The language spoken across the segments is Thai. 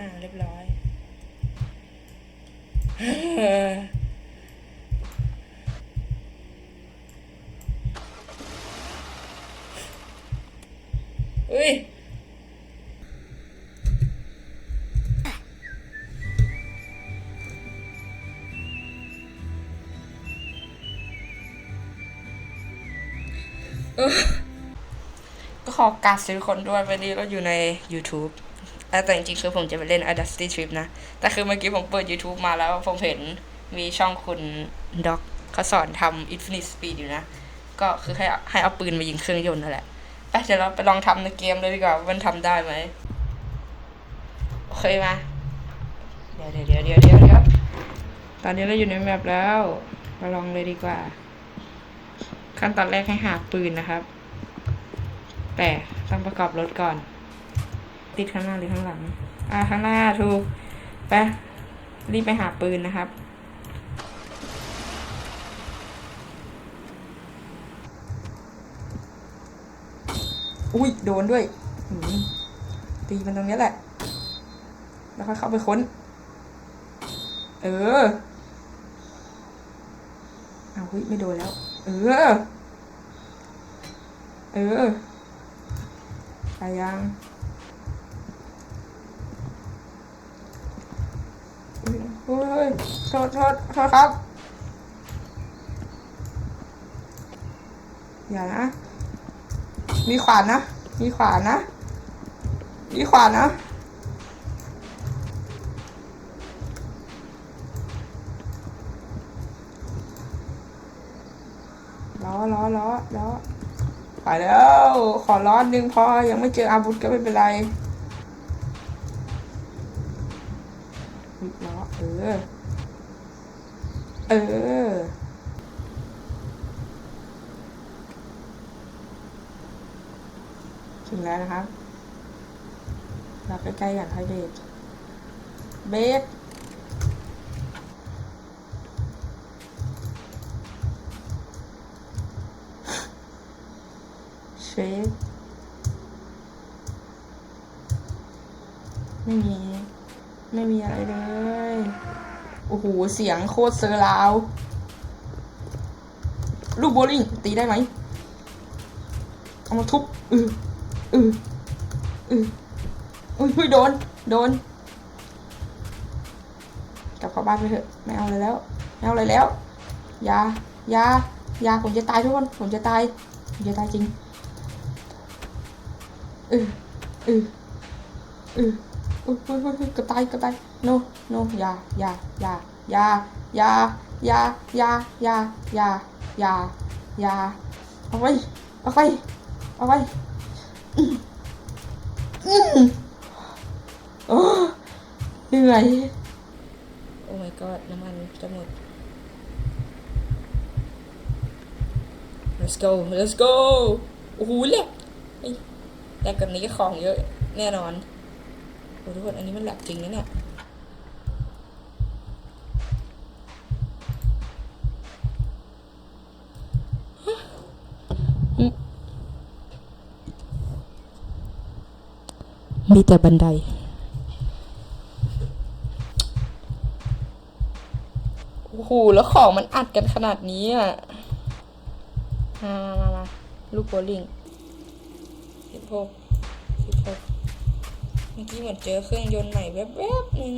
อ่าเรียบร้อยอุ้ยก็ขอกราบซื้อคนด้วยวันนี้เราอยู่ใน YouTube แต่จริงๆคือผมจะไปเล่น a d a s t y Trip นะ แต่คือเมื่อกี้ผมเปิด YouTube มาแล้วผมเห็นมีช่องคุณด็อกเขาสอนทำ Infinite Speed อยู่นะ ก็คือให้ให้เอาปืนมายิงเครื่องยนต์นั่นแหละไปเดี๋ยวเราไปลองทำในเกมเลยดีกว่ามันทำได้ไหมโอเคมา เดี๋ยวเดี๋ยวเดี๋ยวเดี๋ยวเดี๋ยวเดี๋ยวตอนนี้เราอยู่ในแมปแล้ว มาลองเลยดีกว่า ขั้นตอนแรกให้หาปืนนะครับ แต่ต้องประกอบรถก่อน ติดข้างหน้าหรือข้างหลัง อ่าข้างหน้าถูกไปรีบไปหาปืนนะครับ อุ้ยโดนด้วยตีมันตรงนี้แหละ แล้วค่อยเข้าไปค้น เออเอาเฮ้ยไม่โดนแล้ว เออ เออไปยังเฮ้ยเฮ้ย โทษโทษโทษครับ อย่านะ มีขวานนะ มีขวานนะ มีขวานนะ ล้อล้อล้อล้อไปแล้ว ขอร้อนหนึ่งพอ ยังไม่เจออาวุธก็ไม่เป็นไร ล้อเออ เออ ถึงแล้วนะครับเราใกล้ๆอย่างไฮเบสเบสเชฟไม่มี ไม่มีอะไรเลย เสียงโคตรเซอร์ราวลูกโบลิ่งตีได้ไหมเอามาทุบอืออืออืออุ้ยโดน โดนกลับเข้าบ้านไปเถอะ ไม่เอาอะไรแล้ว ไม่เอาอะไรแล้ว ยายายาผมจะตายทุกคน ผมจะตาย ผมจะตายจริงออเออเออือุ้ยอุ้ยอุ้ยกระตายกระตาย no no ยายายา ยายายายายายายายาเอาไว้เอาไว้เอาไว้อืมอืมโอ้เหนื่อยโอ้ my god น้ำมันจะหมด let's go let's go โอ้โหเล็กแต่กับนี้ของเยอะ แน่นอน โอ้ทุกคนอันนี้มันแหลกจริงนะเนี่ย มีแต่บันได โอ้โห แล้วของมันอัดกันขนาดนี้อะ มามามาลูกโบลิ่งสิบหกสิบหกเมื่อกี้เหมือนเจอเครื่องยนต์ใหม่แวบๆหนึ่ง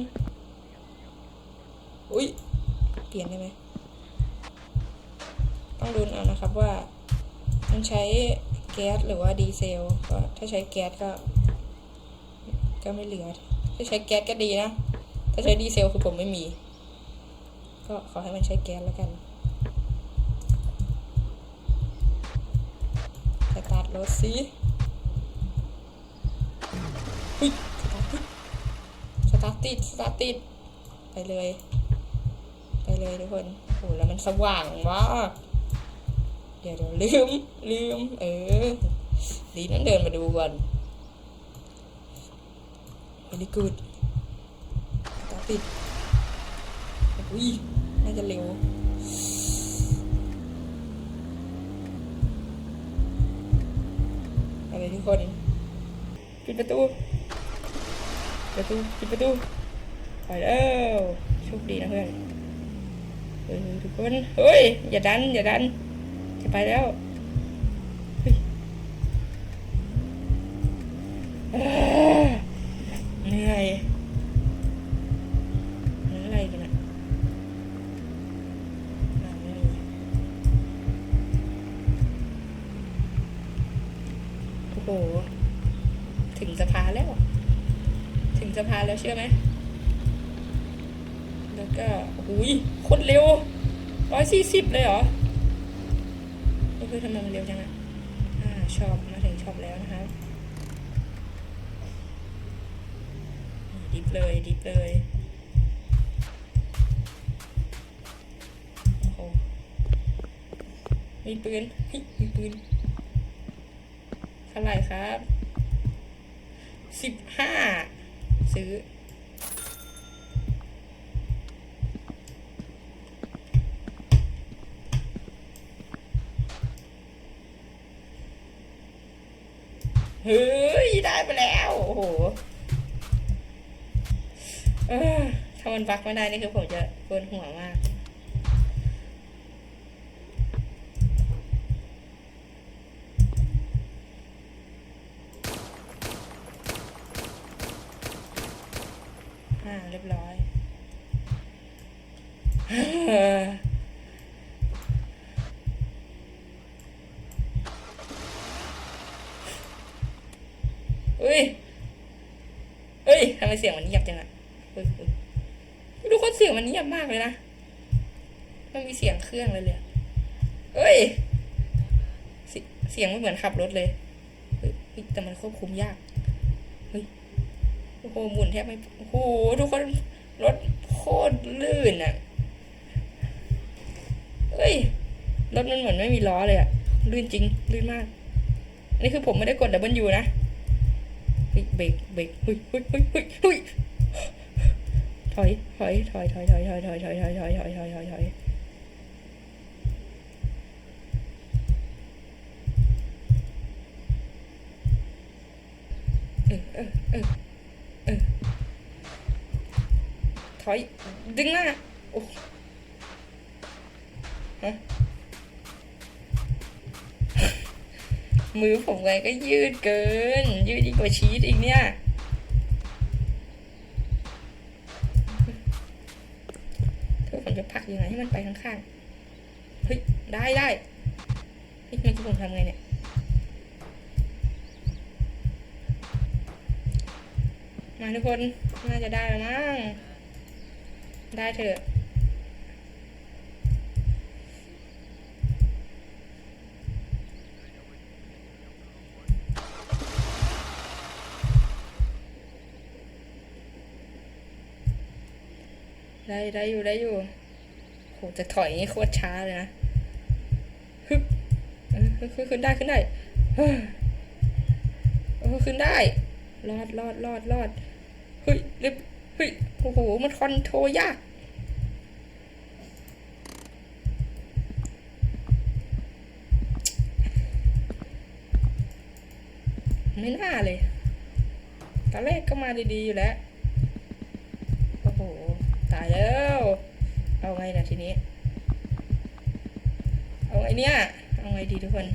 อุ้ย เปลี่ยนได้ไหม ต้องดูเอานะครับว่า มันใช้แก๊สหรือว่าดีเซล ก็ถ้าใช้แก๊สก็ ก็ไม่เหลือ ถ้าใช้แก๊สก็ดีนะ ถ้าใช้ดีเซลคือผมไม่มี ก็ขอให้มันใช้แก๊สแล้วกันสตาร์ทรถสิสตาร์ทติดสตาร์ทติด ไปเลย ไปเลยทุกคนโอ้แล้วมันสว่างมาก เดี๋ยวเดี๋ยวลืมลืม เออ ดีนั้นเดินมาดูก่อน very good สตาร์ทติดอุ้ยน่าจะเร็วไปเลยทุกคนปิดประตูประตูปิดประตูไปแล้วโชคดีนะเพื่อนเฮ้ยทุกคนเฮ้ยอย่าดันอย่าดันจะไปแล้วเฮ้ย เหนื่อยอะไรกันอะโอ้โห ถึงสะพานแล้ว ถึงสะพานแล้วเชื่อไหม แล้วก็หุยคนเร็วร้อยสี่สิบเลยเหรอก็คือทำไมมันเร็วจังอะอ่าชอบมาถึงชอบแล้วนะครับ ดิฟเลยดิฟเลยโอ้โหมีปืนเฮ้ยมีปืนเท่าไหร่ครับสิบห้าซื้อเฮ้ย ได้ไปแล้ว โอ้โห ถ้ามันบักไม่ได้นี่คือผมจะปวดหัวมากอ่าเรียบร้อยเออเอ้ยเอ้ยทำไมเสียงมันเงียบจังอะ ทุกคนเสียงมันเงียบมากเลยนะไม่มีเสียงเครื่องเลยเลยเอ้ย เสียงไม่เหมือนขับรถเลยเฮ้ยแต่มันควบคุมยาก เฮ้ย โอ้โหหมุนแทบไม่ โอ้โห ทุกคนรถโคตรลื่นอะเอ้ย รถมันเหมือนไม่มีล้อเลยอะลื่นจริง ลื่นมากอันนี้คือผมไม่ได้กดดับเบิลยูนะเบรกเบรกเฮ้ยเฮ้ยเฮ้ยเฮ้ย ถอย ถอย ถอย ถอย ถอย ถอย ถอย ถอย ถอย ถอย ถอย ถอย ถอย ถอยเออเออเออเออถอย ดึงหน้า โอ้ฮะมือผมไงก็ยืดเกิน ยืดยิ่งกว่าชีสอีกเนี่ย ผมจะผักยังไงให้มันไปข้างๆ เฮ้ย ได้ได้เฮ้ยมันจะผมทำไงเนี่ย มาทุกคน น่าจะได้แล้วมั้ง ได้เถอะได้ได้อยู่ได้อยู่ หจะถอยนี่โคตรช้าเลยนะฮึบขึ้นขึ้นได้ขึ้นได้เฮ้ยเออขึ้นได้ รอดรอดรอดรอดเฮ้ยเรียบเฮ้ยโอ้โห มันคอนโทรยาก ไม่น่าเลยตอนแรกก็มาดีๆอยู่แล้ว โอ้โห ตายแล้ว ไงนะทีนี้ เอาไงเนี่ย เอาไงดีทุกคน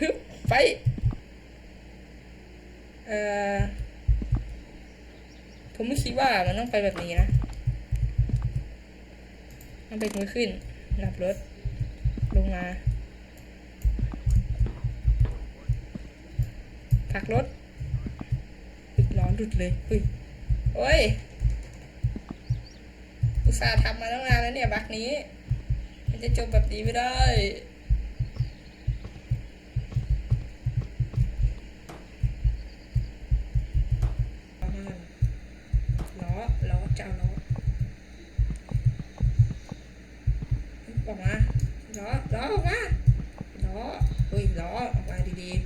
ฮึบไป เอ่อ ผมไม่คิดว่ามันต้องไปแบบนี้นะต้องไปมือขึ้นนับรถ ลงมาผักรถร้อนหลุดเลยเฮ้ยโอ้ย อุตส่าห์ทำมาตั้งนานแล้วเนี่ยบักนี้ มันจะจบแบบนี้ไม่ได้ล้อล้อจะเอาล้อออกมาล้อล้อออกมาล้อเฮ้ยล้อออกมาดีๆ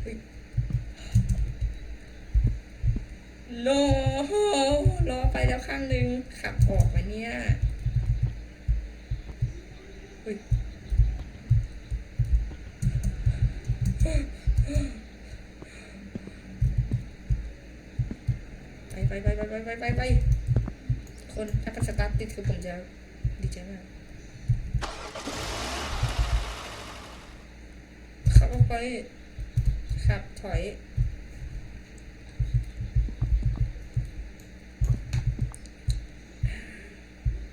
เฮ้ยล้อล้อ ไปแล้วข้างนึง ขับออกมาเนี่ยเฮ้ยไปไปไปไปไปไปไปคนถ้าเป็นสตาร์ทติดคือผมจะดีใจมากขับออกไปขับถอย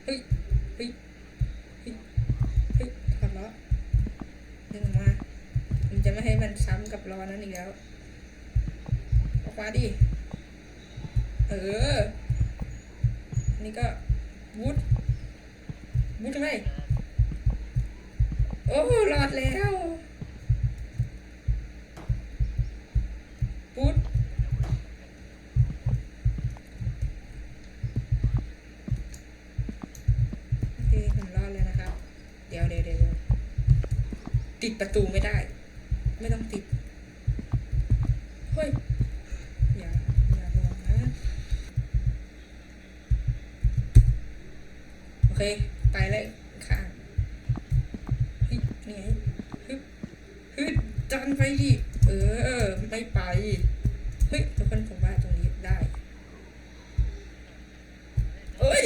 เฮ้ย เฮ้ย เฮ้ย เฮ้ยถอดล้อดึงออกมาผมจะไม่ให้มันซ้ำกับล้อนั้นอีกแล้วออกมาดิ เออ นี่ก็วุดวุดทำไมโอ้รอดแล้ว โอเคผมรอดแล้วนะครับ เดี๋ยวเดี๋ยวเดี๋ยวติดประตูไม่ได้ ไม่ต้องติด เฮ้ย อย่า อย่าห่วงนะ โอเค ไปเลยค่ะเฮ้ยนี่ฮึบฮึบจันไปดิ เออ ไม่ไป เฮ้ยทุกคนผมว่าตรงนี้ได้เอ้ย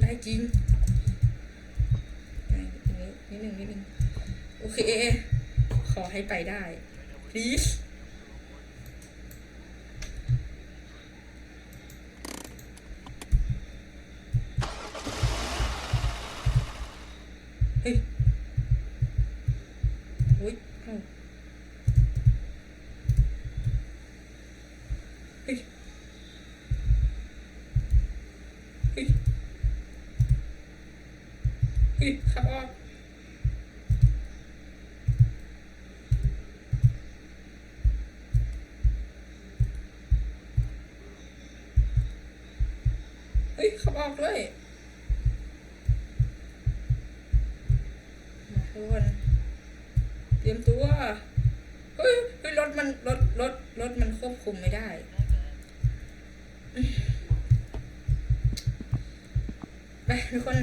ได้จริงได้ตรงนี้นิดหนึ่งนิดหนึ่งโอเค ขอให้ ไปได้ please เฮ้ยอุ้ยเอ้าเฮ้ย เฮ้ย เฮ้ยขับออก เฮ้ยขับออกด้วยมาทุกคนเตรียมตัว เฮ้ยเฮ้ยรถมันรถรถรถมันควบคุมไม่ได้ ไปทุกคน